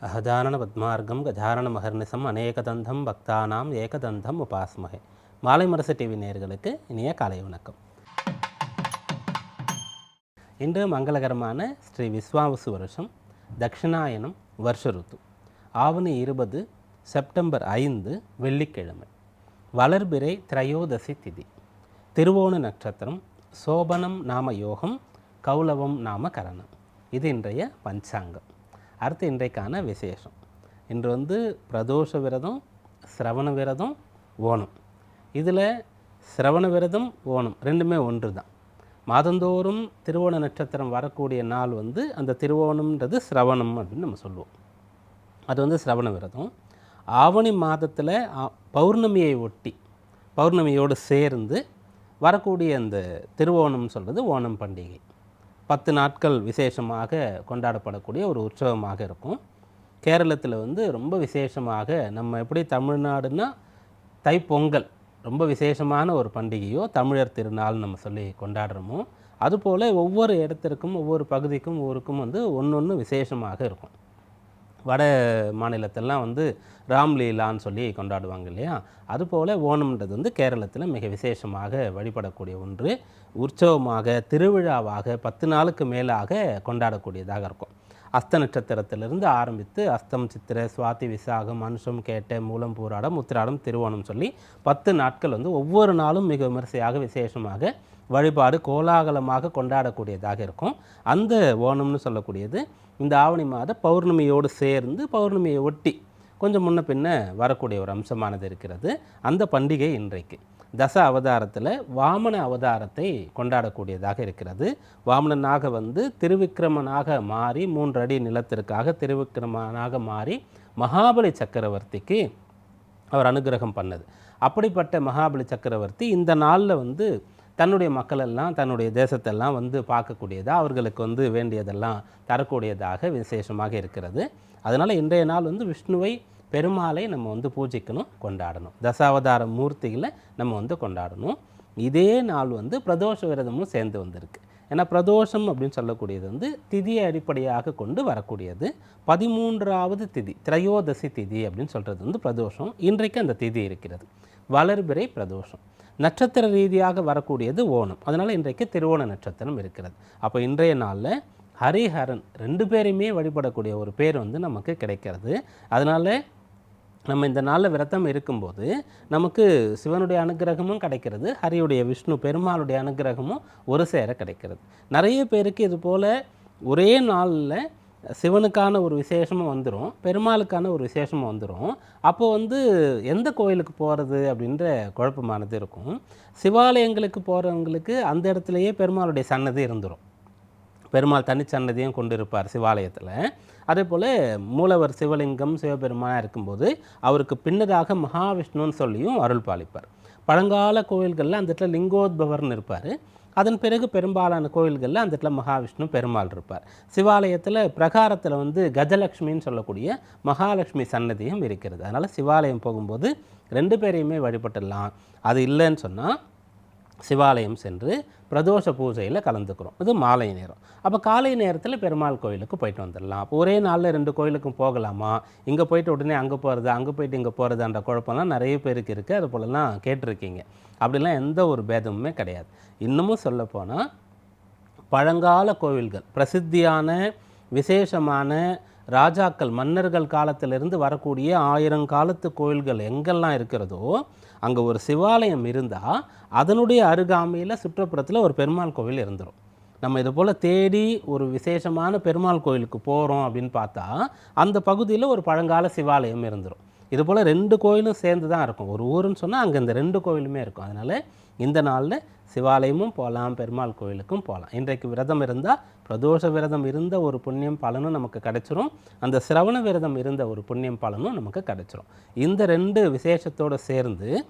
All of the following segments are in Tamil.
அகஜானன பத்மார்க்கம் கஜானன மகர்நிசம் அநேகதந்தம் பக்தானாம் ஏகதந்தம் உபாஸ்மகே மாலை மரசு டிவி நேர்களுக்கு இனிய காலை வணக்கம். இன்று மங்களகரமான ஸ்ரீ விஸ்வாவசு வருஷம் தக்ஷிணாயனம் வருஷ ருத்து. ஆவணி இருபது செப்டம்பர் ஐந்து வெள்ளிக்கிழமை. வளர்பிறை திரையோதசி திதி. திருவோண நட்சத்திரம் சோபனம் நாம யோகம் கௌலவம் நாம கரணம். இது இன்றைய பஞ்சாங்கம். அடுத்து இன்றைக்கான விசேஷம். இன்று வந்து பிரதோஷ விரதம் சிரவண விரதம் ஓணம். இதில் சிரவண விரதம் ஓணம் ரெண்டுமே ஒன்று தான். மாதந்தோறும் திருவோண நட்சத்திரம் வரக்கூடிய நாள் வந்து அந்த திருவோணம்ன்றது சிரவணம் அப்படின்னு நம்ம சொல்லுவோம். அது வந்து சிரவண விரதம். ஆவணி மாதத்தில் பௌர்ணமியை ஒட்டி பௌர்ணமியோடு சேர்ந்து வரக்கூடிய அந்த திருவோணம் சொல்கிறது ஓணம் பண்டிகை. பத்து நாட்கள் விசேஷமாக கொண்டாடப்படக்கூடிய ஒரு உற்சவமாக இருக்கும். கேரளத்தில் வந்து ரொம்ப விசேஷமாக நம்ம எப்படி தமிழ்நாடுனா தைப்பொங்கல் ரொம்ப விசேஷமான ஒரு பண்டிகையோ தமிழர் திருநாள் நம்ம சொல்லி கொண்டாடுறோமோ அதுபோல் ஒவ்வொரு இடத்திற்கும் ஒவ்வொரு பகுதிக்கும் ஊருக்கும் வந்து ஒன்று ஒன்று விசேஷமாக இருக்கும். வட மாநிலத்திலலாம் வந்து ராம்லீலான்னு சொல்லி கொண்டாடுவாங்க இல்லையா? அதுபோல் ஓணம்ன்றது வந்து கேரளத்தில் மிக விசேஷமாக வழிபடக்கூடிய ஒன்று. உற்சவமாக திருவிழாவாக பத்து நாளுக்கு மேலாக கொண்டாடக்கூடியதாக இருக்கும். அஸ்த நட்சத்திரத்திலிருந்து ஆரம்பித்து அஸ்தம் சித்திரை சுவாதி விசாகம் அனுஷம் கேட்ட மூலம் பூராடம் உத்திராடம் திருவோணம் சொல்லி பத்து நாட்கள் வந்து ஒவ்வொரு நாளும் மிக விமரிசையாக விசேஷமாக வழிபாடு கோலாகலமாக கொண்டாடக்கூடியதாக இருக்கும். அந்த ஓணம்னு சொல்லக்கூடியது இந்த ஆவணி மாத பௌர்ணமியோடு சேர்ந்து பௌர்ணமியை ஒட்டி கொஞ்சம் முன்ன பின்ன வரக்கூடிய ஒரு அம்சமானது இருக்கிறது. அந்த பண்டிகை இன்றைக்கு. தச அவதாரத்தில் வாமன அவதாரத்தை கொண்டாடக்கூடியதாக இருக்கிறது. வாமனனாக வந்து திருவிக்கிரமனாக மாறி மூன்று அடி நிலத்திற்காக திருவிக்கிரமனாக மாறி மகாபலி சக்கரவர்த்திக்கு அவர் அனுகிரகம் பண்ணது. அப்படிப்பட்ட மகாபலி சக்கரவர்த்தி இந்த நாளில் வந்து தன்னுடைய மக்களெல்லாம் தன்னுடைய தேசத்தெல்லாம் வந்து பார்க்கக்கூடியதாக அவர்களுக்கு வந்து வேண்டியதெல்லாம் தரக்கூடியதாக விசேஷமாக இருக்கிறது. அதனால் இன்றைய நாள் வந்து விஷ்ணுவை பெருமாளை நம்ம வந்து பூஜிக்கணும் கொண்டாடணும். தசாவதார மூர்த்திகளை நம்ம வந்து கொண்டாடணும். இதே நாள் வந்து பிரதோஷ விரதமும் சேர்ந்து வந்திருக்கு. ஏன்னா பிரதோஷம் அப்படின்னு சொல்லக்கூடியது வந்து திதியை அடிப்படையாக கொண்டு வரக்கூடியது. பதிமூன்றாவது திதி திரையோதசி திதி அப்படின்னு சொல்கிறது வந்து பிரதோஷம். இன்றைக்கு அந்த திதி இருக்கிறது. வளர்பிறை பிரதோஷம். நட்சத்திர ரீதியாக வரக்கூடியது ஓணம். அதனால் இன்றைக்கு திருவோண நட்சத்திரம் இருக்கிறது. அப்போ இன்றைய நாளில் ஹரிஹரன் ரெண்டு பேரையுமே வழிபடக்கூடிய ஒரு பேர் வந்து நமக்கு கிடைக்கிறது. அதனால் நம்ம இந்த நாளில் விரதம் இருக்கும்போது நமக்கு சிவனுடைய அனுகிரகமும் கிடைக்கிறது. ஹரியுடைய விஷ்ணு பெருமாளுடைய அனுகிரகமும் ஒரு சேர கிடைக்கிறது. நிறைய பேருக்கு இது போல் ஒரே நாளில் சிவனுக்கான ஒரு விசேஷமும் வந்துடும் பெருமாளுக்கான ஒரு விசேஷமும் வந்துடும் அப்போ வந்து எந்த கோயிலுக்கு போகிறது அப்படின்ற குழப்பமானது இருக்கும். சிவாலயங்களுக்கு போகிறவங்களுக்கு அந்த இடத்துலையே பெருமாளுடைய சன்னதி இருந்துடும் பெருமாள் தனிச்சன்னதியும் கொண்டு இருப்பார் சிவாலயத்தில். அதே போல் மூலவர் சிவலிங்கம் சிவபெருமானாக இருக்கும்போது அவருக்கு பின்னதாக மகாவிஷ்ணுன்னு சொல்லியும் அருள் பாலிப்பார். பழங்கால கோயில்களில் அந்த இடத்துல லிங்கோத்பவர்னு இருப்பார். அதன் பிறகு பெரும்பாலான கோயில்களில் அந்த இடத்துல மகாவிஷ்ணு பெருமாள் இருப்பார். சிவாலயத்தில் பிரகாரத்தில் வந்து கஜலக்ஷ்மின்னு சொல்லக்கூடிய மகாலட்சுமி சன்னதியும் இருக்கிறது. அதனால் சிவாலயம் போகும்போது ரெண்டு பேரையுமே வழிபட்டுடலாம். அது இல்லைன்னு சொன்னால் சிவாலயம் சென்று பிரதோஷ பூஜையில் கலந்துக்கிறோம். இது மாலை நேரம். அப்போ காலை நேரத்தில் பெருமாள் கோயிலுக்கு போயிட்டு வந்துடலாம். அப்போ ஒரே நாளில் ரெண்டு கோயிலுக்கும் போகலாமா? இங்கே போயிட்டு உடனே அங்கே போகிறது அங்கே போயிட்டு இங்கே போகிறதுன்ற குழப்பம்லாம் நிறைய பேருக்கு இருக்குது அது போலலாம் கேட்டிருக்கீங்க. அப்படிலாம் எந்த ஒரு பேதமுமே கிடையாது. இன்னமும் சொல்லப்போனால் பழங்கால கோவில்கள் பிரசித்தியான விசேஷமான ராஜாக்கள் மன்னர்கள் காலத்திலிருந்து வரக்கூடிய ஆயிரங்காலத்து கோயில்கள் எங்கெல்லாம் இருக்கிறதோ அங்கே ஒரு சிவாலயம் இருந்தால் அதனுடைய அருகாமையில் சுற்றுப்புறத்தில் ஒரு பெருமாள் கோவில் இருந்துடும் நம்ம இது போல் தேடி ஒரு விசேஷமான பெருமாள் கோயிலுக்கு போகிறோம் அப்படின்னு பார்த்தா அந்த பகுதியில் ஒரு பழங்கால சிவாலயம் இருந்துடும் இது போல் ரெண்டு கோயிலும் சேர்ந்து தான் இருக்கும். ஒரு ஊருன்னு சொன்னால் அங்கே இந்த ரெண்டு கோயிலுமே இருக்கும். அதனால் இந்த நாளில் சிவாலயமும் போகலாம் பெருமாள் கோயிலுக்கும் போகலாம் இன்றைக்கு விரதம் இருந்தால் பிரதோஷ விரதம் இருந்த ஒரு புண்ணியம் பலனும் நமக்கு கிடைச்சிரும். அந்த சிரவண விரதம் இருந்த ஒரு புண்ணியம் பலனும் நமக்கு கிடைச்சிரும். இந்த ரெண்டு விசேஷத்தோடு சேர்ந்து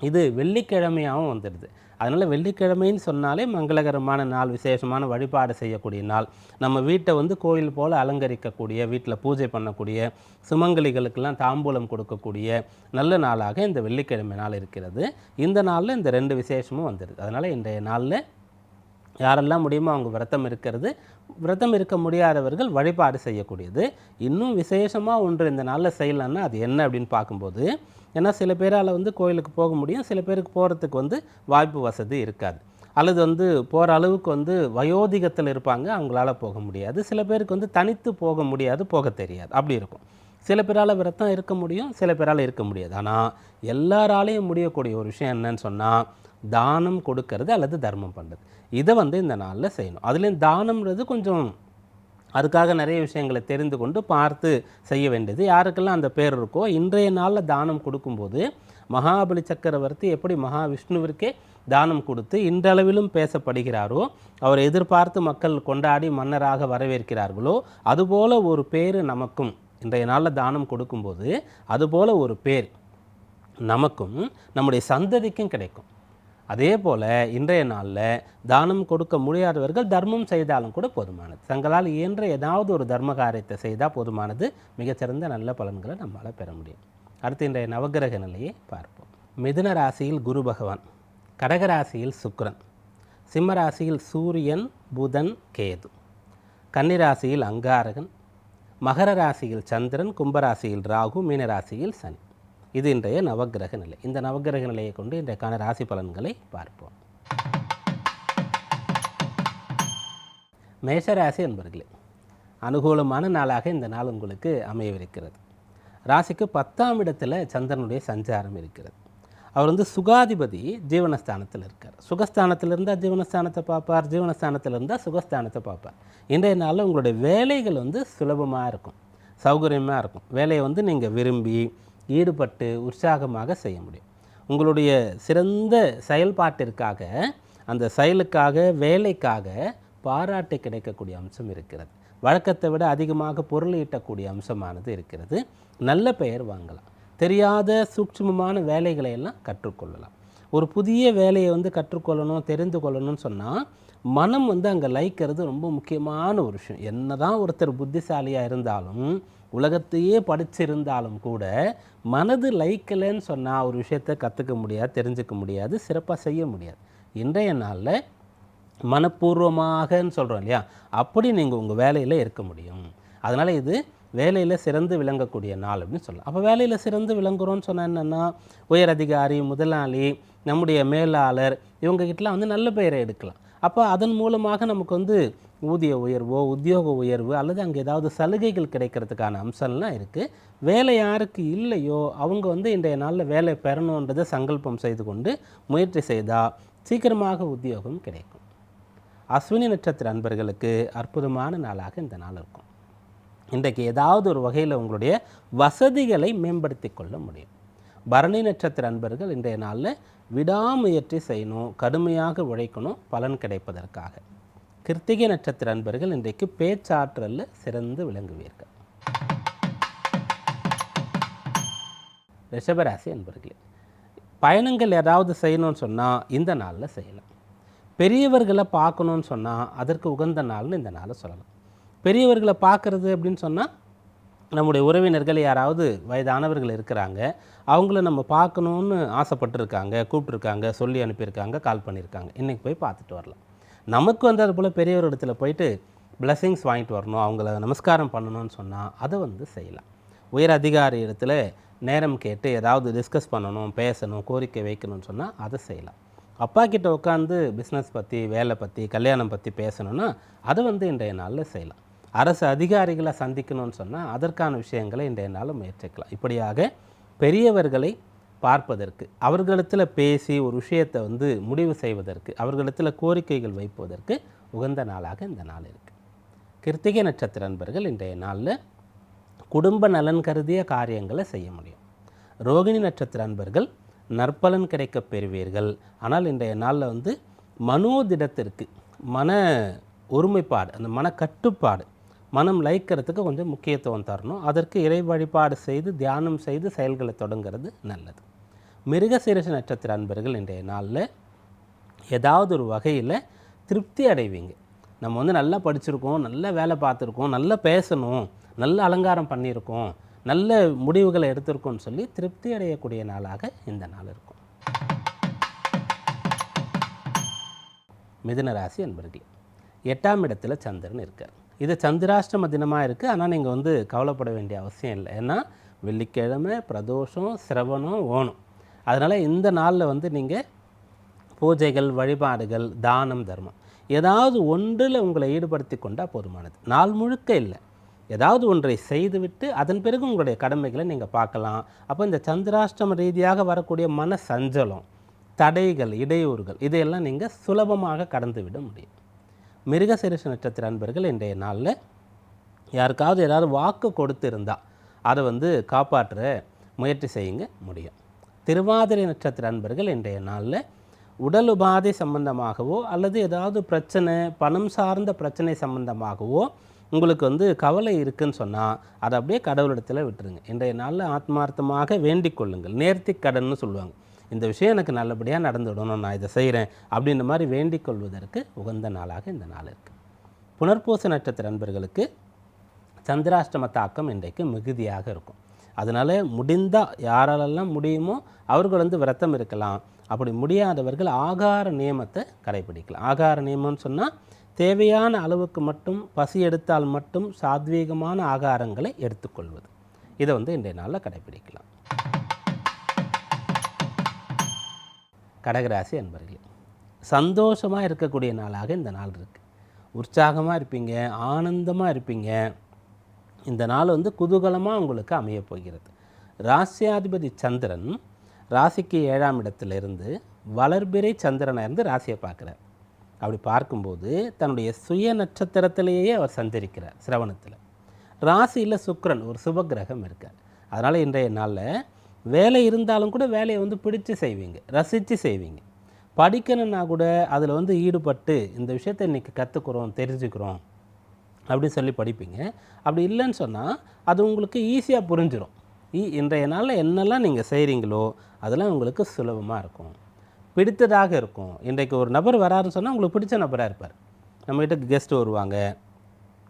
இது வெள்ளிக்கிழமையாகவும் வந்துடுது. அதனால் வெள்ளிக்கிழமைன்னு சொன்னாலே மங்களகரமான நாள் விசேஷமான வழிபாடு செய்யக்கூடிய நாள். நம்ம வீட்டை வந்து கோயில் போல் அலங்கரிக்கக்கூடிய வீட்டில் பூஜை பண்ணக்கூடிய சுமங்கலிகளுக்கெல்லாம் தாம்பூலம் கொடுக்கக்கூடிய நல்ல நாளாக இந்த வெள்ளிக்கிழமை நாள் இருக்கிறது. இந்த நாளில் இந்த ரெண்டு விசேஷமும் வந்துடுது. அதனால் இன்றைய நாளில் யாரெல்லாம் முடியுமோ அவங்க விரதம் இருக்கிறது விரதம் இருக்க முடியாதவர்கள் வழிபாடு செய்யக்கூடியது. இன்னும் விசேஷமாக ஒன்று இந்த நாளில் செய்யலான்னா அது என்ன அப்படின்னு பார்க்கும்போது ஏன்னா சில பேரால் வந்து கோயிலுக்கு போக முடியும் சில பேருக்கு போகிறதுக்கு வந்து வாய்ப்பு வசதி இருக்காது. அல்லது வந்து போகிற அளவுக்கு வந்து வயோதிகத்தில் இருப்பாங்க அவங்களால போக முடியாது. சில பேருக்கு வந்து தனித்து போக முடியாது போக தெரியாது. அப்படி இருக்கும். சில பேரால் விரதம் இருக்க முடியும் சில பேரால் இருக்க முடியாது. ஆனால் எல்லாராலையும் முடியக்கூடிய ஒரு விஷயம் என்னன்னு சொன்னால் தானம் கொடுக்கறது அல்லது தர்மம் பண்ணுறது இதை வந்து இந்த நாளில் செய்யணும். அதுலேயும் தானம்ன்றது கொஞ்சம் அதுக்காக நிறைய விஷயங்களை தெரிந்து கொண்டு பார்த்து செய்ய வேண்டியது. யாருக்கெல்லாம் அந்த பேர் இருக்கோ இன்றைய நாளில் தானம் கொடுக்கும்போது மகாபலி சக்கரவர்த்தி எப்படி மகாவிஷ்ணுவிற்கே தானம் கொடுத்து இன்றளவிலும் பேசப்படுகிறாரோ அவர் எதிர்பார்த்து மக்கள் கொண்டாடி மன்னராக வரவேற்கிறார்களோ அதுபோல ஒரு பேர் நமக்கும் இன்றைய நாளில் தானம் கொடுக்கும்போது அதுபோல ஒரு பேர் நமக்கும் நம்முடைய சந்ததிக்கும் கிடைக்கும். அதே போல் இன்றைய நாளில் தானம் கொடுக்க முடியாதவர்கள் தர்மம் செய்தாலும் கூட போதுமானது. தங்களால் இயன்ற ஏதாவது ஒரு தர்ம காரியத்தை செய்தால் போதுமானது. மிகச்சிறந்த நல்ல பலன்களை நம்மளால் பெற முடியும். அடுத்து இன்றைய நவகிரக நிலையை பார்ப்போம். மிதுன ராசியில் குரு பகவான் கடக ராசியில் சுக்கிரன் சிம்ம ராசியில் சூரியன் புதன் கேது கன்னிராசியில் அங்காரகன் மகர ராசியில் சந்திரன் கும்பராசியில் ராகு மீனராசியில் சனி. இது இன்றைய நவக்கிரக நிலை. இந்த நவக்கிரக நிலையை கொண்டு இன்றைக்கான ராசி பலன்களை பார்ப்போம். மேஷராசி என்பர்களே அனுகூலமான நாளாக இந்த நாள் உங்களுக்கு அமையவிருக்கிறது. ராசிக்கு பத்தாம் இடத்துல சந்திரனுடைய சஞ்சாரம் இருக்கிறது. அவர் வந்து சுகாதிபதி ஜீவனஸ்தானத்தில் இருக்கார். சுகஸ்தானத்தில் இருந்தால் ஜீவனஸ்தானத்தை பார்ப்பார் ஜீவனஸ்தானத்தில் இருந்தால் சுகஸ்தானத்தை பார்ப்பார். இன்றைய நாளில் உங்களுடைய வேலைகள் வந்து சுலபமாக இருக்கும் சௌகரியமாக இருக்கும். வேலையை வந்து நீங்கள் விரும்பி ஈடுபட்டு உற்சாகமாக செய்ய முடியும். உங்களுடைய சிறந்த செயல்பாட்டிற்காக அந்த செயலுக்காக வேலைக்காக பாராட்டு கிடைக்கக்கூடிய அம்சம் இருக்கிறது. வழக்கத்தை விட அதிகமாக பொருள் ஈட்டக்கூடிய அம்சமானது இருக்கிறது. நல்ல பெயர் வாங்கலாம். தெரியாத சூட்சமமான வேலைகளை எல்லாம் கற்றுக்கொள்ளலாம். ஒரு புதிய வேலையை வந்து கற்றுக்கொள்ளணும் தெரிந்து கொள்ளணும்னு சொன்னால் மனம் வந்து அங்கே லைக்கிறது ரொம்ப முக்கியமான ஒரு விஷயம். என்னதான் ஒருத்தர் புத்திசாலியாக இருந்தாலும் உலகத்தையே படிச்சிருந்தாலும் கூட மனது லைக்கலைன்னு சொன்னால் ஒரு விஷயத்தை கற்றுக்க முடியாது தெரிஞ்சுக்க முடியாது சிறப்பாக செய்ய முடியாது. இன்றைய நாளில் மனப்பூர்வமாகன்னு சொல்கிறோம் இல்லையா? அப்படி நீங்கள் உங்கள் வேலையில் இருக்க முடியும். அதனால் இது வேலையில் சிறந்து விளங்கக்கூடிய நாள் அப்படின்னு சொல்லலாம். அப்போ வேலையில் சிறந்து விளங்குறோம்னு சொன்னால் என்னென்னா உயர் அதிகாரி முதலாளி நம்முடைய மேலாளர் இவங்ககிட்டலாம் வந்து நல்ல பெயரை எடுக்கலாம். அப்போ அதன் மூலமாக நமக்கு வந்து ஊதிய உயர்வோ உத்தியோக உயர்வு அல்லது அங்கே ஏதாவது சலுகைகள் கிடைக்கிறதுக்கான அம்சம்லாம் இருக்குது வேலை யாருக்கு இல்லையோ அவங்க வந்து இன்றைய நாளில் வேலை பெறணுன்றதை சங்கல்பம் செய்து கொண்டு முயற்சி செய்தால் சீக்கிரமாக உத்தியோகம் கிடைக்கும். அஸ்வினி நட்சத்திர அன்பர்களுக்கு அற்புதமான நாளாக இந்த நாள் இருக்கும். இன்றைக்கு ஏதாவது ஒரு வகையில் உங்களுடைய வசதிகளை மேம்படுத்தி கொள்ள முடியும். பரணி நட்சத்திர அன்பர்கள் இன்றைய நாளில் விடாமுயற்சி செய்யணும் கடுமையாக உழைக்கணும் பலன் கிடைப்பதற்காக. கிருத்திகை நட்சத்திர அன்பர்கள் இன்றைக்கு பேச்சாற்றலில் சிறந்து விளங்குவீர்கள். ரிஷபராசி அன்பர்களே பயணங்கள் ஏதாவது செய்யணும்னு சொன்னால் இந்த நாளில் செய்யலாம். பெரியவர்களை பார்க்கணுன்னு சொன்னால் அதற்கு உகந்த நாள்னு இந்த நாளை சொல்லலாம். பெரியவர்களை பார்க்குறது அப்படின்னு சொன்னால் நம்முடைய உறவினர்கள் யாராவது வயதானவர்கள் இருக்கிறாங்க அவங்கள நம்ம பார்க்கணுன்னு ஆசைப்பட்டிருக்காங்க கூப்பிட்ருக்காங்க சொல்லி அனுப்பியிருக்காங்க கால் பண்ணியிருக்காங்க. இன்றைக்கி போய் பார்த்துட்டு வரலாம். நமக்கு வந்து அது போல் பெரியவர் இடத்துல போயிட்டு பிளெஸிங்ஸ் வாங்கிட்டு வரணும் அவங்கள நமஸ்காரம் பண்ணணும்னு சொன்னால் அதை வந்து செய்யலாம். உயர் அதிகாரி இடத்துல நேரம் கேட்டு ஏதாவது டிஸ்கஸ் பண்ணணும் பேசணும் கோரிக்கை வைக்கணும்னு சொன்னால் அதை செய்யலாம். அப்பா கிட்ட உட்காந்து பிஸ்னஸ் பற்றி வேலை பற்றி கல்யாணம் பற்றி பேசணும்னா அதை வந்து இன்றைய நாளில் செய்யலாம். அரசு அதிகாரிகளை சந்திக்கணும்னு சொன்னால் அதற்கான விஷயங்களை இன்றைய நாளில் முயற்சிக்கலாம் இப்படியாக பெரியவர்களை பார்ப்பதற்கு அவர்களிடத்தில் பேசி ஒரு விஷயத்தை வந்து முடிவு செய்வதற்கு அவர்களிடத்தில் கோரிக்கைகள் வைப்பதற்கு உகந்த நாளாக இந்த நாள் இருக்குது கிருத்திகை நட்சத்திர அன்பர்கள் இன்றைய நாளில் குடும்ப நலன் கருதிய காரியங்களை செய்ய முடியும். ரோகிணி நட்சத்திர அன்பர்கள் நற்பலன் கிடைக்கப் பெறுவீர்கள். ஆனால் இன்றைய நாளில் வந்து மனோதிடத்திற்கு மன ஒருமைப்பாடு அந்த மன கட்டுப்பாடு மனம் லயிக்கிறதுக்கு கொஞ்சம் முக்கியத்துவம் தரணும். அதற்கு இறை வழிபாடு செய்து தியானம் செய்து செயல்களை தொடங்குறது நல்லது. மிருகசீரச நட்சத்திர அன்பர்கள் இன்றைய நாளில் ஏதாவது ஒரு வகையில் திருப்தி அடைவீங்க. நம்ம வந்து நல்லா படிச்சிருக்கோம் நல்ல வேலை பார்த்துருக்கோம் நல்லா பேசணும் நல்ல அலங்காரம் பண்ணியிருக்கோம் நல்ல முடிவுகளை எடுத்திருக்கோம்னு சொல்லி திருப்தி அடையக்கூடிய நாளாக இந்த நாள் இருக்கும். மிதுனராசி அன்பர்களே என்பர்கள் எட்டாம் இடத்துல சந்திரன் இருக்கார். இது சந்திராஷ்டம தினமாக இருக்குது ஆனால் நீங்கள் வந்து கவலைப்பட வேண்டிய அவசியம் இல்லை. ஏன்னா வெள்ளிக்கிழமை பிரதோஷம் சிரவணம் ஓணும். அதனால் இந்த நாளில் வந்து நீங்கள் பூஜைகள் வழிபாடுகள் தானம் தர்மம் ஏதாவது ஒன்றில் உங்களை ஈடுபடுத்தி கொண்டால் போதுமானது. நாள் முழுக்க இல்லை. ஏதாவது ஒன்றை செய்துவிட்டு அதன் பிறகு உங்களுடைய கடமைகளை நீங்கள் பார்க்கலாம். அப்போ இந்த சந்திராஷ்டம ரீதியாக வரக்கூடிய மன சஞ்சலம் தடைகள் இடையூறுகள் இதையெல்லாம் நீங்கள் சுலபமாக கடந்து விட முடியும். மிருகசீரிஷ நட்சத்திர அன்பர்கள் இன்றைய நாளில் யாருக்காவது ஏதாவது வாக்கு கொடுத்திருந்தா அதை வந்து காப்பாற்ற முயற்சி செய்யுங்க முடியும். திருவாதிரை நட்சத்திர அன்பர்கள் இன்றைய நாளில் உடல் உபாதை சம்பந்தமாகவோ அல்லது ஏதாவது பிரச்சனை பணம் சார்ந்த பிரச்சனை சம்பந்தமாகவோ உங்களுக்கு வந்து கவலை இருக்குன்னு சொன்னால் அதை அப்படியே கடவுளிடத்தில் விட்டுருங்க. இன்றைய நாளில் ஆத்மார்த்தமாக வேண்டிக் கொள்ளுங்கள். நேர்த்தி கடன்னு சொல்லுவாங்க. இந்த விஷயம் எனக்கு நல்லபடியாக நடந்துவிடணும் நான் இதை செய்கிறேன் அப்படின்ற மாதிரி வேண்டிக் கொள்வதற்கு உகந்த நாளாக இந்த நாள் இருக்குது புனர்பூச நட்சத்திர அன்பர்களுக்கு சந்திராஷ்டம தாக்கம் இன்றைக்கு மிகுதியாக இருக்கும். அதனால் முடிந்தால் யாராலெல்லாம் முடியுமோ அவர்கள் வந்து விரதம் இருக்கலாம். அப்படி முடியாதவர்கள் ஆகார நியமத்தை கடைபிடிக்கலாம். ஆகார நியமம்னு சொன்னால் தேவையான அளவுக்கு மட்டும் பசி எடுத்தால் மட்டும் சாத்வீகமான ஆகாரங்களை எடுத்துக்கொள்வது. இதை வந்து இன்றைய நாளில் கடைபிடிக்கலாம். கடகராசி அன்பர்களே சந்தோஷமாக இருக்கக்கூடிய நாளாக இந்த நாள் இருக்குது உற்சாகமாக இருப்பீங்க ஆனந்தமாக இருப்பீங்க. இந்த நாள் வந்து குதூகலமாக உங்களுக்கு அமையப் போகிறது. ராசியாதிபதி சந்திரன் ராசிக்கு ஏழாம் இடத்திலிருந்து வளர்பிறை சந்திரனாக இருந்து ராசியை பார்க்குறார். அப்படி பார்க்கும்போது தன்னுடைய சுய நட்சத்திரத்திலேயே அவர் சந்திரிக்கிறார் சிரவணத்தில். ராசியில் சுக்கரன் ஒரு சுபகிரகம் இருக்கார். அதனால் இன்றைய நாளில் வேலை இருந்தாலும் கூட வேலையை வந்து பிடிச்சு செய்வீங்க ரசித்து செய்வீங்க. படிக்கணுன்னா கூட அதில் வந்து ஈடுபட்டு இந்த விஷயத்தை இன்றைக்கி கற்றுக்குறோம் தெரிஞ்சுக்கிறோம். அப்படின்னு சொல்லி படிப்பீங்க. அப்படி இல்லைன்னு சொன்னால் அது உங்களுக்கு ஈஸியாக புரிஞ்சிடும் ஈ இன்றைய நாளில் என்னெல்லாம் நீங்கள் செய்கிறீங்களோ அதெல்லாம் உங்களுக்கு சுலபமாக இருக்கும். பிடித்ததாக இருக்கும். இன்றைக்கு ஒரு நபர் வராருன்னு சொன்னால் உங்களுக்கு பிடிச்ச நபராக இருப்பார். நம்மகிட்ட கெஸ்ட்டு கெஸ்ட் வருவாங்க.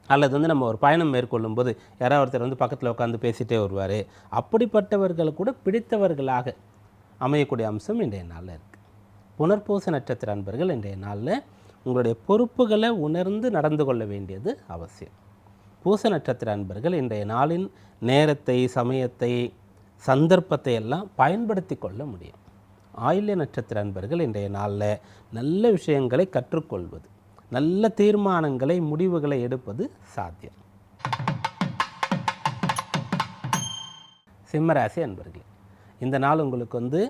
அல்லது வந்து நம்ம ஒரு பயணம் மேற்கொள்ளும் போது யாராவது ஒருத்தர் வந்து பக்கத்தில் உட்காந்து பேசிகிட்டே வருவார். அப்படிப்பட்டவர்கள் கூட பிடித்தவர்களாக அமையக்கூடிய அம்சம் இன்றைய நாளில் இருக்குது புனர்பூச நட்சத்திர அன்பர்கள் இன்றைய நாளில் உங்களுடைய பொறுப்புகளை உணர்ந்து நடந்து கொள்ள வேண்டியது அவசியம். பூச நட்சத்திர அன்பர்கள் இன்றைய நாளின் நேரத்தை சமயத்தை சந்தர்ப்பத்தை எல்லாம் பயன்படுத்தி கொள்ள முடியும். ஆயில்ய நட்சத்திர அன்பர்கள் இன்றைய நாளில் நல்ல விஷயங்களை கற்றுக்கொள்வது நல்ல தீர்மானங்களை முடிவுகளை எடுப்பது சாத்தியம். சிம்மராசி அன்பர்களே இந்த நாள் உங்களுக்கு வந்து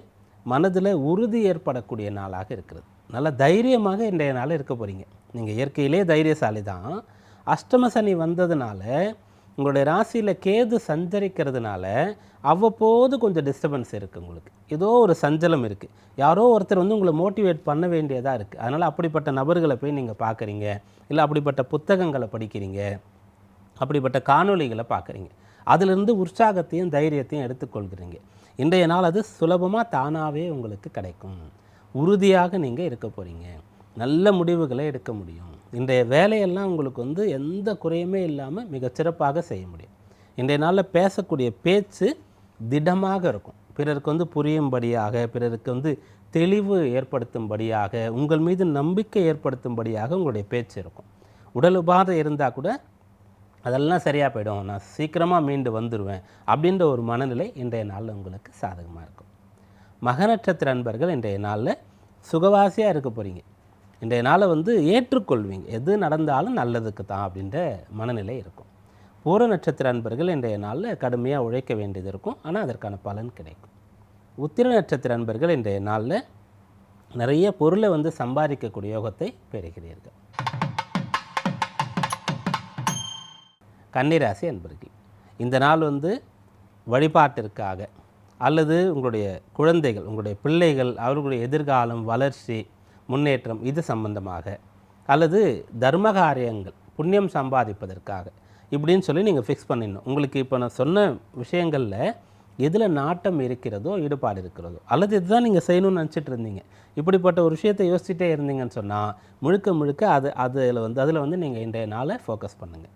மனதில் உறுதி ஏற்படக்கூடிய நாளாக இருக்கிறது. நல்ல தைரியமாக இன்றைய நாள் இருக்க போகிறீங்க நீங்கள் இயற்கையிலே தைரியசாலி தான் அஷ்டம சனி வந்ததுனால உங்களுடைய ராசியில் கேது சஞ்சரிக்கிறதுனால அவ்வப்போது கொஞ்சம் டிஸ்டர்பன்ஸ் இருக்குது உங்களுக்கு. ஏதோ ஒரு சஞ்சலம் இருக்குது யாரோ ஒருத்தர் வந்து உங்களை மோட்டிவேட் பண்ண வேண்டியதாக இருக்குது அதனால் அப்படிப்பட்ட நபர்களை போய் நீங்கள் பார்க்குறீங்க. இல்லை அப்படிப்பட்ட புத்தகங்களை படிக்கிறீங்க. அப்படிப்பட்ட காணொளிகளை பார்க்குறீங்க. அதிலிருந்து உற்சாகத்தையும் தைரியத்தையும் எடுத்துக்கொள்கிறீங்க. இன்றைய நாள் அது சுலபமாக தானாகவே உங்களுக்கு கிடைக்கும். உறுதியாக நீங்கள் இருக்க போகிறீங்க நல்ல முடிவுகளை எடுக்க முடியும். இன்றைய வேலையெல்லாம் உங்களுக்கு வந்து எந்த குறையுமே இல்லாமல் மிகச்சிறப்பாக செய்ய முடியும். இன்றைய நாளில் பேசக்கூடிய பேச்சு திடமாக இருக்கும். பிறருக்கு வந்து புரியும்படியாக பிறருக்கு வந்து தெளிவு ஏற்படுத்தும்படியாக உங்கள் மீது நம்பிக்கை ஏற்படுத்தும்படியாக உங்களுடைய பேச்சு இருக்கும். உடல் உபாதை இருந்தால் கூட அதெல்லாம் சரியாக போயிடும். நான் சீக்கிரமாக மீண்டு வந்துடுவேன் அப்படின்ற ஒரு மனநிலை இன்றைய நாளில் உங்களுக்கு சாதகமாக இருக்கும். மக நட்சத்திர அன்பர்கள் இன்றைய நாளில் சுகவாசியாக இருக்க போகிறீங்க இன்றைய நாளை வந்து ஏற்றுக்கொள்வீங்க. எது நடந்தாலும் நல்லதுக்கு தான் அப்படின்ற மனநிலை இருக்கும். பூர நட்சத்திர அன்பர்கள் இன்றைய நாளில் கடுமையாக உழைக்க வேண்டியது இருக்கும். ஆனால் அதற்கான பலன் கிடைக்கும். உத்திர நட்சத்திர அன்பர்கள் இன்றைய நாளில் நிறைய பொருளை வந்து சம்பாதிக்கக்கூடிய யோகத்தை பெறுகிறீர்கள். கன்னிராசி அன்பர்கள் இந்த நாள் வந்து வழிபாட்டிற்காக அல்லது உங்களுடைய குழந்தைகள் உங்களுடைய பிள்ளைகள் அவர்களுடைய எதிர்காலம் வளர்ச்சி முன்னேற்றம் இது சம்பந்தமாக. அல்லது தர்ம காரியங்கள் புண்ணியம் சம்பாதிப்பதற்காக. இப்படின்னு சொல்லி நீங்கள் ஃபிக்ஸ் பண்ணிடணும். உங்களுக்கு இப்போ நான் சொன்ன விஷயங்களில் எதில் நாட்டம் இருக்கிறதோ ஈடுபாடு இருக்கிறதோ அல்லது இதுதான் நீங்கள் செய்யணும்னு நினச்சிட்டு இருந்தீங்க. இப்படிப்பட்ட ஒரு விஷயத்தை யோசிச்சுட்டே இருந்தீங்கன்னு சொன்னால் முழுக்க முழுக்க அது அதில் வந்து அதில் வந்து நீங்கள் இன்றைய நாளை ஃபோக்கஸ் பண்ணுங்கள்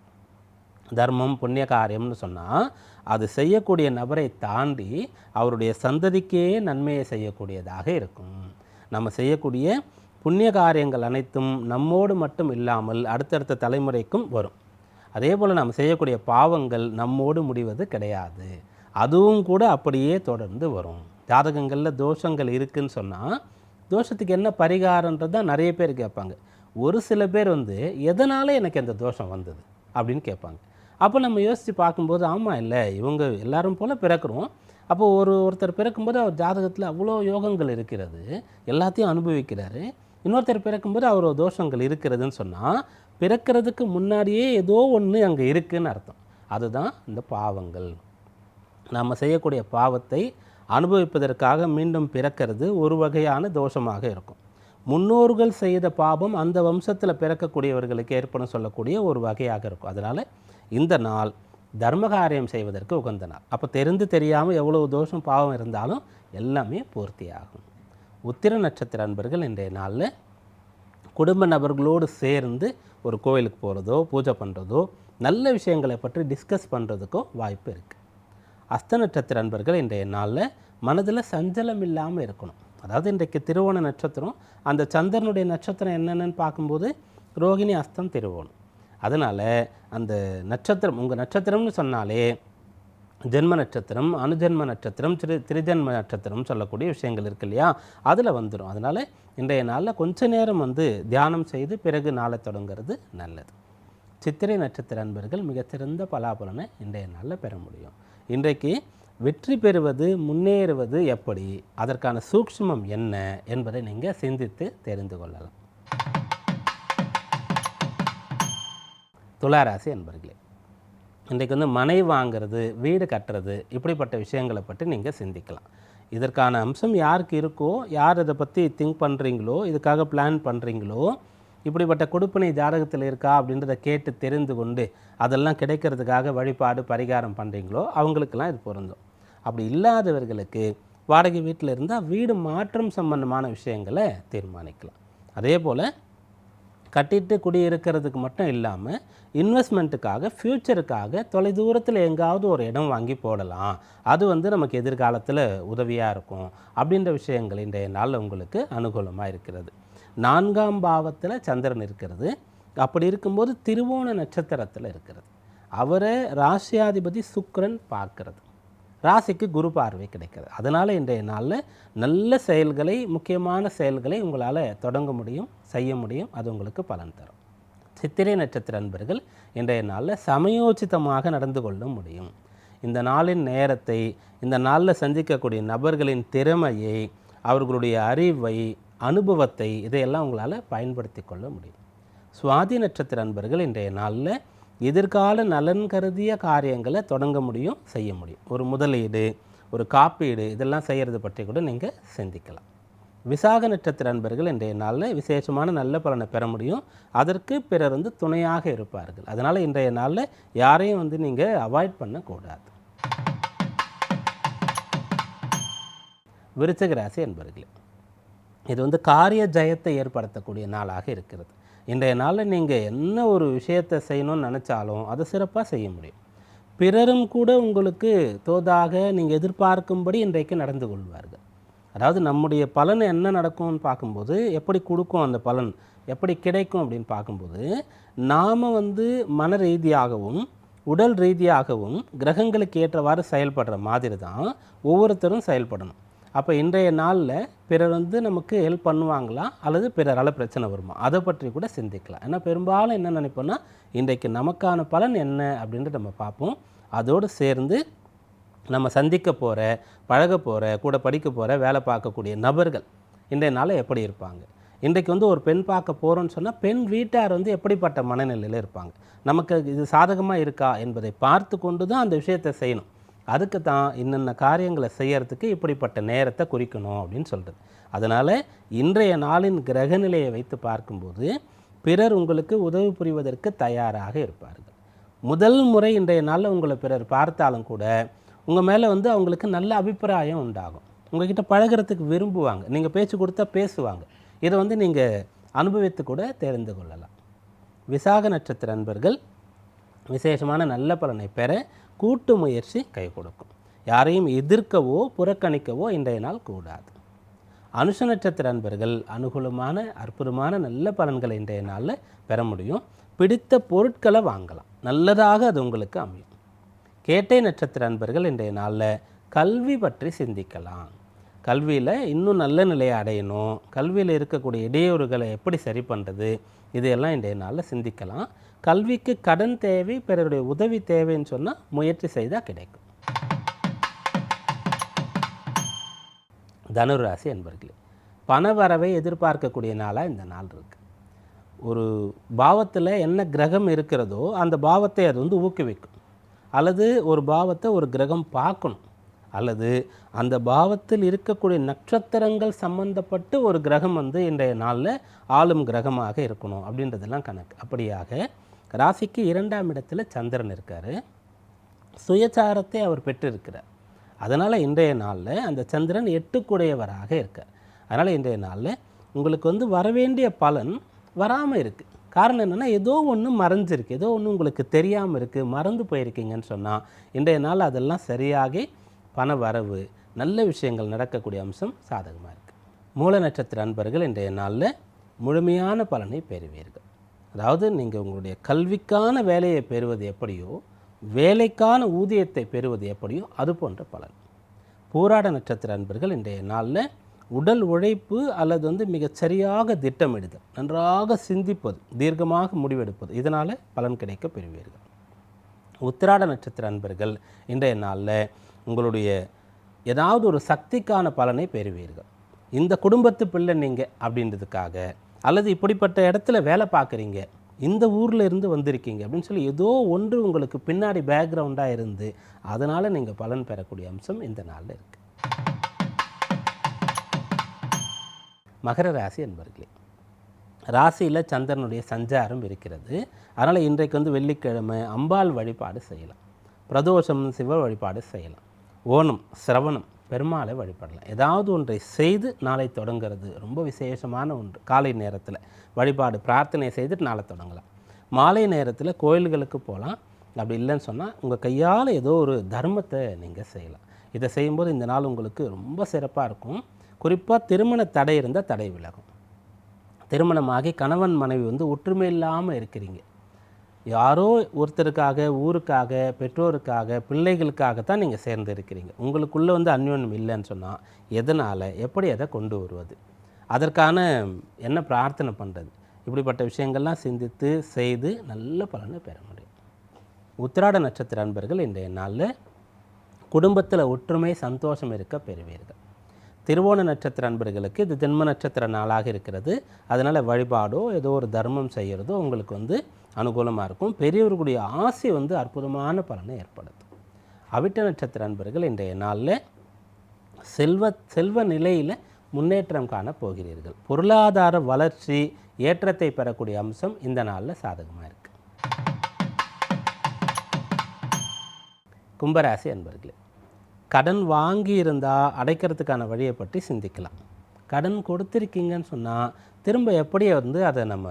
தர்மம் புண்ணிய காரியம்னு சொன்னால் அது செய்யக்கூடிய நபரை தாண்டி அவருடைய சந்ததிக்கே நன்மையை செய்யக்கூடியதாக இருக்கும். நம்ம செய்யக்கூடிய புண்ணிய காரியங்கள் அனைத்தும் நம்மோடு மட்டும் இல்லாமல் அடுத்தடுத்த தலைமுறைக்கும் வரும். அதே போல் நம்ம செய்யக்கூடிய பாவங்கள் நம்மோடு முடிவது கிடையாது. அதுவும் கூட அப்படியே தொடர்ந்து வரும். ஜாதகங்களில் தோஷங்கள் இருக்குன்னு சொன்னால் தோஷத்துக்கு என்ன பரிகாரன்றது தான் நிறைய பேர் கேட்பாங்க. ஒரு சில பேர் வந்து எதனால் எனக்கு அந்த தோஷம் வந்தது? அப்படின்னு கேட்பாங்க. அப்போ நம்ம யோசித்து பார்க்கும்போது ஆமாம் இல்லை இவங்க எல்லாரும் போல் பிறக்கிறோம். அப்போது ஒரு ஒருத்தர் பிறக்கும்போது அவர் ஜாதகத்தில் அவ்வளோ யோகங்கள் இருக்கிறது எல்லாத்தையும் அனுபவிக்கிறாரு. இன்னொருத்தர் பிறக்கும்போது அவர் தோஷங்கள் இருக்கிறதுன்னு சொன்னால் பிறக்கிறதுக்கு முன்னாடியே ஏதோ ஒன்று அங்கே இருக்குதுன்னு அர்த்தம். அதுதான் இந்த பாவங்கள். நம்ம செய்யக்கூடிய பாவத்தை அனுபவிப்பதற்காக மீண்டும் பிறக்கிறது ஒரு வகையான தோஷமாக இருக்கும். முன்னோர்கள் செய்த பாவம் அந்த வம்சத்தில் பிறக்கக்கூடியவர்களுக்கு ஏற்படும் சொல்லக்கூடிய ஒரு வகையாக இருக்கும். அதனால் இந்த நாள் தர்மகாரியம் செய்வதற்கு உகந்த நாள். அப்போ தெரிந்து தெரியாமல் எவ்வளவு தோஷம் பாவம் இருந்தாலும் எல்லாமே பூர்த்தியாகும். உத்திர நட்சத்திர அன்பர்கள் இன்றைய நாளில் குடும்ப நபர்களோடு சேர்ந்து ஒரு கோயிலுக்கு போகிறதோ பூஜை பண்ணுறதோ நல்ல விஷயங்களை பற்றி டிஸ்கஸ் பண்ணுறதுக்கோ வாய்ப்பு இருக்குது அஸ்த நட்சத்திர அன்பர்கள் இன்றைய நாளில் மனதில் சஞ்சலம் இல்லாமல் இருக்கணும். அதாவது இன்றைக்கு திருவோண நட்சத்திரம் அந்த சந்திரனுடைய நட்சத்திரம் என்னென்னு பார்க்கும்போது ரோகிணி அஸ்தம் திருவோணம். அதனால் அந்த நட்சத்திரம் உங்கள் நட்சத்திரம்னு சொன்னாலே ஜென்ம நட்சத்திரம் அனுஜென்ம நட்சத்திரம் திரு திரிஜன்ம நட்சத்திரம் சொல்லக்கூடிய விஷயங்கள் இருக்கு இல்லையா? அதில் வந்துடும் அதனால் இன்றைய நாளில் கொஞ்ச நேரம் வந்து தியானம் செய்து பிறகு நாளை தொடங்குறது நல்லது. சித்திரை நட்சத்திர அன்பர்கள் மிகச்சிறந்த பலாபலனை இன்றைய நாளில் பெற முடியும். இன்றைக்கு வெற்றி பெறுவது முன்னேறுவது எப்படி? அதற்கான சூக்ஷ்மம் என்ன என்பதை நீங்கள் சிந்தித்து தெரிந்து கொள்ளலாம். துளாராசி அன்பர்களே இன்றைக்கு வந்து மனை வாங்குறது வீடு கட்டுறது இப்படிப்பட்ட விஷயங்களை பற்றி நீங்கள் சிந்திக்கலாம். இதற்கான அம்சம் யாருக்கு இருக்கோ யார் இதை பற்றி திங்க் பண்ணுறீங்களோ இதுக்காக பிளான் பண்ணுறீங்களோ இப்படிப்பட்ட கொடுப்பினை ஜாதகத்தில் இருக்கா அப்படின்றத கேட்டு தெரிந்து கொண்டு அதெல்லாம் கிடைக்கிறதுக்காக வழிபாடு பரிகாரம் பண்ணுறீங்களோ அவங்களுக்கெல்லாம் இது பொருந்தும். அப்படி இல்லாதவர்களுக்கு வாடகை வீட்டில் இருந்தால் வீடு மாற்றம் சம்பந்தமான விஷயங்களை தீர்மானிக்கலாம். அதே போல் கட்டிட்டு குடியிருக்கிறதுக்கு மட்டும் இல்லாமல் இன்வெஸ்ட்மெண்ட்டுக்காக ஃப்யூச்சருக்காக தொலைதூரத்தில் எங்காவது ஒரு இடம் வாங்கி போடலாம். அது வந்து நமக்கு எதிர்காலத்தில் உதவியாக இருக்கும். அப்படின்ற விஷயங்கள் இன்றைய நாளில் உங்களுக்கு அனுகூலமாக இருக்கிறது. நான்காம் பாவத்தில் சந்திரன் இருக்கிறது. அப்படி இருக்கும்போது திருவோண நட்சத்திரத்தில் இருக்கிறது. அவரை ராசியாதிபதி சுக்ரன் பார்க்கறது. ராசிக்கு குரு பார்வை கிடைக்கிறது அதனால் இன்றைய நாளில் நல்ல செயல்களை முக்கியமான செயல்களை உங்களால் தொடங்க முடியும் செய்ய முடியும். அது உங்களுக்கு பலன் தரும். சித்திரை நட்சத்திர அன்பர்கள் இன்றைய நாளில் சமயோச்சிதமாக நடந்து கொள்ள முடியும். இந்த நாளின் நேரத்தை இந்த நாளில் சந்திக்கக்கூடிய நபர்களின் திறமையை அவர்களுடைய அறிவை அனுபவத்தை இதையெல்லாம் உங்களால் பயன்படுத்தி கொள்ள முடியும். சுவாதி நட்சத்திர அன்பர்கள் இன்றைய நாளில் எதிர்கால நலன் கருதிய காரியங்களை தொடங்க முடியும் செய்ய முடியும். ஒரு முதலீடு ஒரு காப்பீடு இதெல்லாம் செய்கிறது பற்றி கூட நீங்கள் சிந்திக்கலாம். விசாக நட்சத்திர அன்பர்கள் இன்றைய நாளில் விசேஷமான நல்ல பலனை பெற முடியும். அதற்கு பிறர் வந்து துணையாக இருப்பார்கள். அதனால் இன்றைய நாளில் யாரையும் வந்து நீங்கள் அவாய்ட் பண்ணக்கூடாது. விருச்சக ராசி என்பர்களே இது வந்து காரிய ஜெயத்தை ஏற்படுத்தக்கூடிய நாளாக இருக்கிறது. இன்றைய நாளில் நீங்கள் என்ன ஒரு விஷயத்தை செய்யணும்னு நினச்சாலும் அதை சிறப்பாக செய்ய முடியும். பிறரும் கூட உங்களுக்கு தோதாக நீங்கள் எதிர்பார்க்கும்படி இன்றைக்கு நடந்து கொள்வார்கள். அதாவது நம்முடைய பலன் என்ன நடக்கும்னு பார்க்கும்போது எப்படி கொடுக்கும் அந்த பலன் எப்படி கிடைக்கும் அப்படின்னு பார்க்கும்போது நாம் வந்து மன ரீதியாகவும் உடல் ரீதியாகவும் கிரகங்களுக்கு ஏற்றவாறு செயல்படுற மாதிரி தான் ஒவ்வொருத்தரும் செயல்படணும். அப்போ இன்றைய நாளில் பிறர் வந்து நமக்கு ஹெல்ப் பண்ணுவாங்களா? அல்லது பிறரால் பிரச்சனை வருமா? அதை பற்றி கூட சிந்திக்கலாம். ஏன்னா பெரும்பாலும் என்ன நினைப்போன்னா இன்றைக்கு நமக்கான பலன் என்ன அப்படின்ட்டு நம்ம பார்ப்போம். அதோடு சேர்ந்து நம்ம சந்திக்க போகிற பழக போகிற கூட படிக்க போகிற வேலை பார்க்கக்கூடிய நபர்கள் இன்றைய நாளில் எப்படி இருப்பாங்க? இன்றைக்கு வந்து ஒரு பெண் பார்க்க போகிறோன்னு சொன்னால் பெண் வீட்டார் வந்து எப்படிப்பட்ட மனநிலையில் இருப்பாங்க? நமக்கு இது சாதகமாக இருக்கா என்பதை பார்த்து கொண்டு தான் அந்த விஷயத்தை செய்யணும். அதுக்கு தான் இன்னென்ன காரியங்களை செய்யறதுக்கு இப்படிப்பட்ட நேரத்தை குறிக்கணும் அப்படின்னு சொல்கிறது அதனால் இன்றைய நாளின் கிரகநிலையை வைத்து பார்க்கும்போது பிறர் உங்களுக்கு உதவி புரிவதற்கு தயாராக இருப்பார்கள். முதல் முறை இன்றைய நாளில் உங்களை பிறர் பார்த்தாலும் கூட உங்கள் மேலே வந்து அவங்களுக்கு நல்ல அபிப்பிராயம் உண்டாகும். உங்ககிட்ட பழகுறதுக்கு விரும்புவாங்க. நீங்கள் பேச்சு கொடுத்தா பேசுவாங்க. இதை வந்து நீங்கள் அனுபவித்து கூட தெரிந்து கொள்ளலாம். விசாக நட்சத்திர அன்பர்கள் விசேஷமான நல்ல பலனை பெற கூட்டு முயற்சி கை கொடுக்கும் யாரையும் எதிர்க்கவோ புறக்கணிக்கவோ இன்றைய நாள் கூடாது. அனுஷ நட்சத்திர அன்பர்கள் அனுகூலமான அற்புதமான நல்ல பலன்களை இன்றைய நாளில் பெற முடியும். பிடித்த பொருட்களை வாங்கலாம். நல்லதாக அது உங்களுக்கு அமையும். கேட்டை நட்சத்திர அன்பர்கள் இன்றைய நாளில் கல்வி பற்றி சிந்திக்கலாம். கல்வியில் இன்னும் நல்ல நிலையை அடையணும். கல்வியில் இருக்கக்கூடிய இடையூறுகளை எப்படி சரி பண்ணுறது இதையெல்லாம் இன்றைய நாளில் சிந்திக்கலாம். கல்விக்கு கடன் தேவை பிறருடைய உதவி தேவைன்னு சொன்னால் முயற்சி செய்தால் கிடைக்கும். தனுராசி என்பர்களே பணவரவை எதிர்பார்க்கக்கூடிய நாளாக இந்த நாள் இருக்குது ஒரு பாவத்தில் என்ன கிரகம் இருக்கிறதோ அந்த பாவத்தை அது வந்து ஊக்குவிக்கும். அல்லது ஒரு பாவத்தை ஒரு கிரகம் பார்க்கணும். அல்லது அந்த பாவத்தில் இருக்கக்கூடிய நட்சத்திரங்கள் சம்பந்தப்பட்டு ஒரு கிரகம் வந்து இன்றைய நாளில் ஆளும் கிரகமாக இருக்கணும் அப்படின்றதெல்லாம் கணக்கு. அப்படியாக ராசிக்கு இரண்டாம் இடத்துல சந்திரன் இருக்கார். சுயச்சாரத்தை அவர் பெற்றிருக்கிறார். அதனால் இன்றைய நாளில் அந்த சந்திரன் எட்டுக்குடையவராக இருக்கார். அதனால் இன்றைய நாளில் உங்களுக்கு வந்து வரவேண்டிய பலன் வராமல் இருக்குது காரணம் என்னென்னா ஏதோ ஒன்று மறைஞ்சிருக்கு. ஏதோ ஒன்று உங்களுக்கு தெரியாமல் இருக்குது மறந்து போயிருக்கீங்கன்னு சொன்னால் இன்றைய நாள் அதெல்லாம் சரியாகி பண வரவு நல்ல விஷயங்கள் நடக்கக்கூடிய அம்சம் சாதகமாக இருக்குது மூல நட்சத்திர அன்பர்கள் இன்றைய நாளில் முழுமையான பலனை பெறுவீர்கள். அதாவது நீங்கள் உங்களுடைய கல்விக்கான வேலையை பெறுவது எப்படியோ வேலைக்கான ஊதியத்தை பெறுவது எப்படியோ அது போன்ற பலன். பூராட நட்சத்திர அன்பர்கள் இன்றைய நாளில் உடல் உழைப்பு அல்லது வந்து மிகச் சரியாக திட்டமிடுதல் நன்றாக சிந்திப்பது தீர்க்கமாக முடிவெடுப்பது இதனால் பலன் கிடைக்க பெறுவீர்கள். உத்திராட நட்சத்திர அன்பர்கள் இன்றைய நாளில் உங்களுடைய ஏதாவது ஒரு சக்திக்கான பலனை பெறுவீர்கள். இந்த குடும்பத்து பிள்ளை நீங்கள் அப்படின்றதுக்காக அல்லது இப்படிப்பட்ட இடத்துல வேலை பார்க்குறீங்க இந்த ஊரில் இருந்து வந்திருக்கீங்க அப்படின்னு சொல்லி ஏதோ ஒன்று உங்களுக்கு பின்னாடி பேக்ரவுண்டாக இருந்து அதனால் நீங்கள் பலன் பெறக்கூடிய அம்சம் இந்த நாளில் இருக்குது மகர ராசி என்பர்களே ராசியில் சந்திரனுடைய சஞ்சாரம் இருக்கிறது. அதனால் இன்றைக்கு வந்து வெள்ளிக்கிழமை அம்பாள் வழிபாடு செய்யலாம். பிரதோஷம் சிவ வழிபாடு செய்யலாம். ஓணம் சிரவணம் பெருமாளை வழிபடலாம். ஏதாவது ஒன்றை செய்து நாளை தொடங்கிறது ரொம்ப விசேஷமான ஒன்று. காலை நேரத்தில் வழிபாடு பிரார்த்தனை செய்துட்டு நாளை தொடங்கலாம். மாலை நேரத்தில் கோயில்களுக்கு போகலாம் அப்படி இல்லைன்னு சொன்னால் உங்கள் கையால் ஏதோ ஒரு தர்மத்தை நீங்கள் செய்யலாம். இதை செய்யும்போது இந்த நாள் உங்களுக்கு ரொம்ப சிறப்பாக இருக்கும். குறிப்பாக திருமண தடை இருந்தால் தடை விலகும். திருமணமாகி கணவன் மனைவி வந்து ஒற்றுமை இல்லாமல் இருக்கிறீங்க. யாரோ ஒருத்தருக்காக ஊருக்காக பெற்றோருக்காக பிள்ளைகளுக்காக தான் நீங்கள் சேர்ந்து இருக்கிறீங்க உங்களுக்குள்ளே வந்து அந்யோன்யம் இல்லைன்னு சொன்னால் எதனால்? எப்படி அதை கொண்டு வருவது? அதற்கான என்ன பிரார்த்தனை பண்ணுறது இப்படிப்பட்ட விஷயங்கள்லாம் சிந்தித்து செய்து நல்ல பலனை பெற முடியும். உத்திராட நட்சத்திர அன்பர்கள் இன்றைய நாளில் குடும்பத்தில் ஒற்றுமை சந்தோஷம் இருக்க பெறுவீர்கள். திருவோண நட்சத்திர அன்பர்களுக்கு இது ஜென்ம நட்சத்திர நாளாக இருக்கிறது. அதனால் வழிபாடோ ஏதோ ஒரு தர்மம் செய்கிறதோ உங்களுக்கு வந்து அனுகூலமாக இருக்கும். பெரியவர்களுடைய ஆசை வந்து அற்புதமான பலனை ஏற்படுத்தும். அவிட்ட நட்சத்திர அன்பர்கள் இன்றைய நாளில் செல்வ செல்வ நிலையில் முன்னேற்றம் காண போகிறீர்கள். பொருளாதார வளர்ச்சி ஏற்றத்தை பெறக்கூடிய அம்சம் இந்த நாளில் சாதகமாக இருக்குது கும்பராசி அன்பர்களே கடன் வாங்கி இருந்தால் அடைக்கிறதுக்கான வழியை பற்றி சிந்திக்கலாம். கடன் கொடுத்துருக்கீங்கன்னு சொன்னால் திரும்ப எப்படி வந்து அதை நம்ம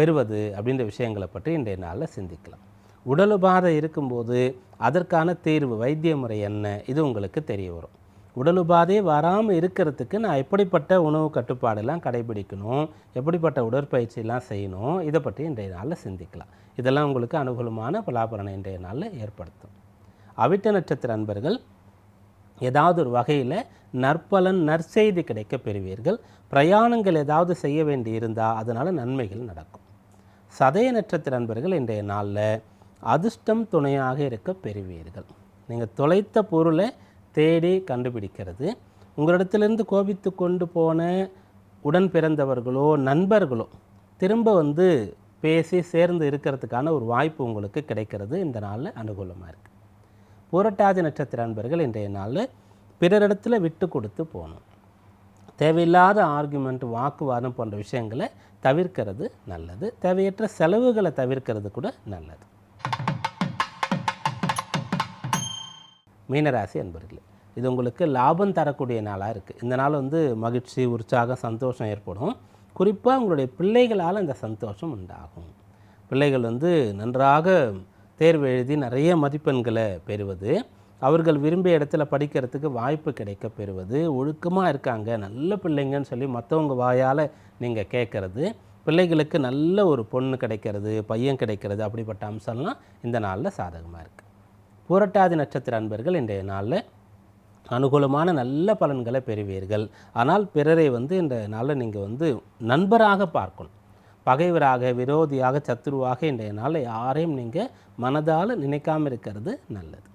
பெறுவது அப்படின்ற விஷயங்களை பற்றி இன்றைய நாளில் சிந்திக்கலாம். உடல் உபாதை இருக்கும்போது அதற்கான தீர்வு வைத்திய முறை என்ன? இது உங்களுக்கு தெரிய வரும். உடல் உபாதையே வராமல் இருக்கிறதுக்கு நான் எப்படிப்பட்ட உணவு கட்டுப்பாடெல்லாம் கடைபிடிக்கணும்? எப்படிப்பட்ட உடற்பயிற்சியெல்லாம் செய்யணும்? இதை பற்றி இன்றைய நாளில் சிந்திக்கலாம். இதெல்லாம் உங்களுக்கு அனுகூலமான பலாபலனை இன்றைய நாளில் ஏற்படுத்தும். அவிட்ட நட்சத்திர அன்பர்கள் ஏதாவது ஒரு வகையில் நற்பலன் நற்செய்தி கிடைக்க பெறுவீர்கள். பிரயாணங்கள் ஏதாவது செய்ய வேண்டி இருந்தால் அதனால் நன்மைகள் நடக்கும். சதய நட்சத்திர அன்பர்கள் இன்றைய நாளில் அதிர்ஷ்டம் துணையாக இருக்க பெறுவீர்கள். நீங்கள் தொலைத்த பொருளை தேடி கண்டுபிடிக்கிறது. உங்களிடத்திலிருந்து கோபித்து கொண்டு போன உடன் பிறந்தவர்களோ நண்பர்களோ திரும்ப வந்து பேசி சேர்ந்து இருக்கிறதுக்கான ஒரு வாய்ப்பு உங்களுக்கு கிடைக்கிறது. இந்த நாளில் அனுகூலமாக இருக்குது புரட்டாதி நட்சத்திர அன்பர்கள் இன்றைய நாளில் பிறரிடத்தில் விட்டு கொடுத்து போகணும். தேவையில்லாத ஆர்குமெண்ட் வாக்குவாதம் போன்ற விஷயங்களை தவிர்க்கிறது நல்லது. தேவையற்ற செலவுகளை தவிர்க்கிறது கூட நல்லது. மீனராசி அன்பர்களே இது உங்களுக்கு லாபம் தரக்கூடிய நாளாக இருக்குது இந்த நாள் வந்து மகிழ்ச்சி உற்சாகம் சந்தோஷம் ஏற்படும். குறிப்பாக உங்களுடைய பிள்ளைகளால் இந்த சந்தோஷம் உண்டாகும். பிள்ளைகள் வந்து நன்றாக தேர்வு எழுதி நிறைய மதிப்பெண்களை பெறுவது. அவர்கள் விரும்பிய இடத்துல படிக்கிறதுக்கு வாய்ப்பு கிடைக்க பெறுவது ஒழுக்கமாக இருக்காங்க. நல்ல பிள்ளைங்கன்னு சொல்லி மற்றவங்க வாயால் நீங்கள் கேட்குறது பிள்ளைகளுக்கு நல்ல ஒரு பொண்ணு கிடைக்கிறது பையன் கிடைக்கிறது அப்படிப்பட்ட அம்சம்லாம் இந்த நாளில் சாதகமாக இருக்குது புரட்டாதி நட்சத்திர அன்பர்கள் இன்றைய நாளில் அனுகூலமான நல்ல பலன்களை பெறுவீர்கள். ஆனால் பிறரை வந்து இந்த நாளில் நீங்கள் வந்து நண்பராக பார்க்கணும். பகைவராக விரோதியாக சத்துருவாக இன்றைய நாளில் யாரையும் நீங்கள் மனதால் நினைக்காமல் இருக்கிறது நல்லது.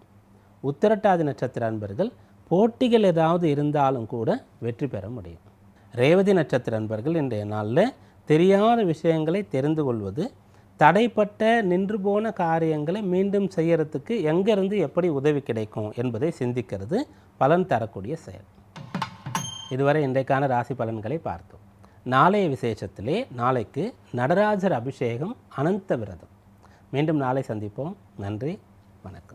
உத்திரட்டாதி நட்சத்திர அன்பர்கள் போட்டிகள் ஏதாவது இருந்தாலும் கூட வெற்றி பெற முடியும். ரேவதி நட்சத்திர அன்பர்கள் இன்றைய நாளில் தெரியாத விஷயங்களை தெரிந்து கொள்வது தடைப்பட்ட நின்று போன காரியங்களை மீண்டும் செய்யறதுக்கு எங்கேருந்து எப்படி உதவி கிடைக்கும் என்பதை சிந்திக்கிறது பலன் தரக்கூடிய செயல். இதுவரை இன்றைக்கான ராசி பலன்களை பார்த்தோம். நாளைய விசேஷத்திலே நாளைக்கு நடராஜர் அபிஷேகம் அனந்த விரதம். மீண்டும் நாளை சந்திப்போம். நன்றி வணக்கம்.